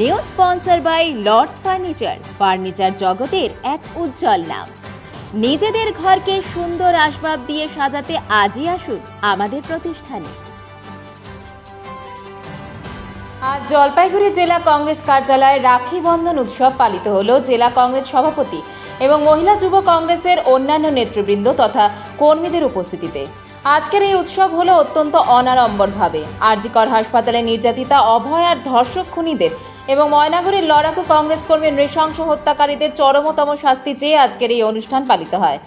New sponsor by Lords furniture furniture জগতের এক উজ্জ্বল নাম। নিজেদের ঘরকে সুন্দর আসবাব দিয়ে সাজাতে আজই আসুন আমাদের প্রতিষ্ঠানে। আজ জলপাইগুড়ি জেলা কংগ্রেস কার্যালয়ে রাখি বন্ধন উৎসব পালিত হলো জেলা কংগ্রেস সভাপতি এবং মহিলা যুব কংগ্রেসের অন্যান্য নেতৃবৃন্দ তথা কর্মীদের উপস্থিতিতে। আজকের এই উৎসব হলো অত্যন্ত অনাড়ম্বরভাবে। আরজিকর হাসপাতালে নির্যাতিতা, অভয় আর ধর্ষক খুনিদের এবং ময়নাগুড়ির লড়াকু কংগ্রেস কর্মী নৃশংস হত্যাকারীদের চরমতম শাস্তি চেয়ে আজকের এই অনুষ্ঠান পালিত হয়।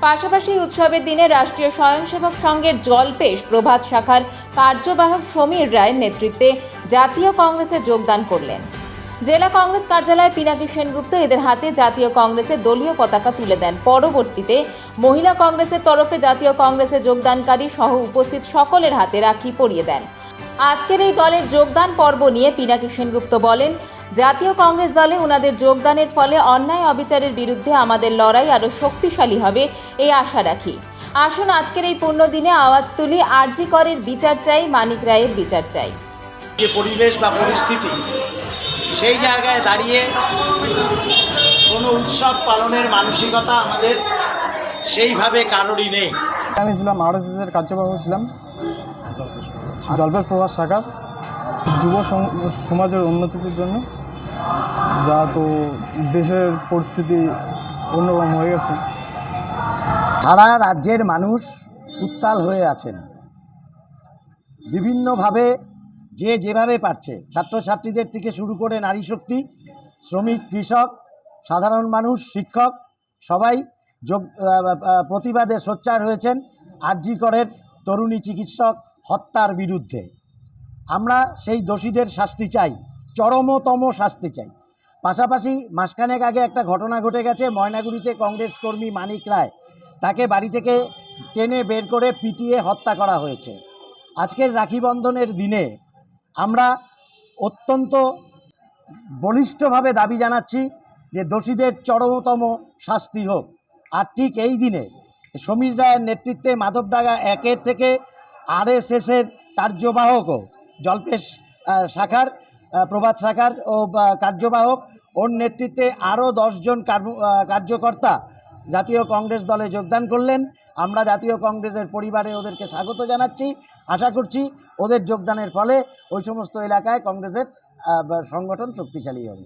পাশাপাশি উৎসবের দিনে রাষ্ট্রীয় স্বয়ংসেবক সংঘের জলপেশ প্রভাত শাখার কার্যবাহক সমীর রায়ের নেতৃত্বে জাতীয় কংগ্রেসে যোগদান করলেন। জেলা কংগ্রেস কার্যালয়ে পিনাকি সেনগুপ্ত এদের হাতে জাতীয় কংগ্রেসের দলীয় পতাকা তুলে দেন। পরবর্তীতে মহিলা কংগ্রেসের তরফে জাতীয় কংগ্রেসে যোগদানকারী সহ উপস্থিত সকলের হাতে রাখি পরিয়ে দেন। আজকের এই দলের যোগদান পর্ব নিয়ে পিনাকি সেনগুপ্ত বলেন, জাতীয় কংগ্রেস দলে ওনাদের যোগদানের ফলে অন্যায় অবিচারের বিরুদ্ধে আমাদের লড়াই আরও শক্তিশালী হবে, এই আশা রাখি। আসুন আজকের এই পূর্ণ দিনে আওয়াজ তুলি, আরজি করের বিচার চাই, মানিক রায়ের বিচার চাই। যে পরিবেশ বা পরিস্থিতি সেই জায়গায় দাঁড়িয়ে কোনো উৎসব পালনের মানসিকতা আমাদের সেইভাবে কারোরই নেই। আমি ছিলাম আরএসএসের কার্যবাহক ছিলাম। জলপেশ প্রভাস শাখার যুব সম- সমাজের উন্নতির জন্য। যা তো দেশের পরিস্থিতি অন্যরকম হয়ে গেছে। সারা রাজ্যের মানুষ উত্তাল হয়ে আছেন। বিভিন্নভাবে যে যেভাবে পারছে। ছাত্রছাত্রীদের থেকে শুরু করে নারী শক্তি, শ্রমিক, কৃষক, সাধারণ মানুষ, শিক্ষক, সবাই যোগ প্রতিবাদে সোচ্চার হয়েছেন আরজি করের তরুণী চিকিৎসক হত্যার বিরুদ্ধে। আমরা সেই দোষীদের শাস্তি চাই, চরমতম শাস্তি চাই। পাশাপাশি মাসখানেক আগে একটা ঘটনা ঘটে গেছে, ময়নাগুড়িতে কংগ্রেস কর্মী মানিক রায় তাকে বাড়ি থেকে টেনে বের করে পিটিয়ে হত্যা করা হয়েছে। আজকের রাখি বন্ধনের দিনে আমরা অত্যন্ত বলিষ্ঠভাবে দাবি জানাচ্ছি যে দোষীদের চরমতম শাস্তি হোক। আর ঠিক এই দিনে সমীর রায়ের নেতৃত্বে মাধবডাঙ্গা একের থেকে আরএসএসের কার্যবাহকও জলপেশ শাখার প্রভাত শাখার ও কার্যবাহক। ওর নেতৃত্বে আরও দশজন কার্যকর্তা জাতীয় কংগ্রেস দলে যোগদান করলেন। আমরা জাতীয় কংগ্রেসের পরিবারে ওদেরকে স্বাগত জানাচ্ছি, আশা করছি ওদের যোগদানের ফলে ওই সমস্ত এলাকায় কংগ্রেসের সংগঠন শক্তিশালী হবে।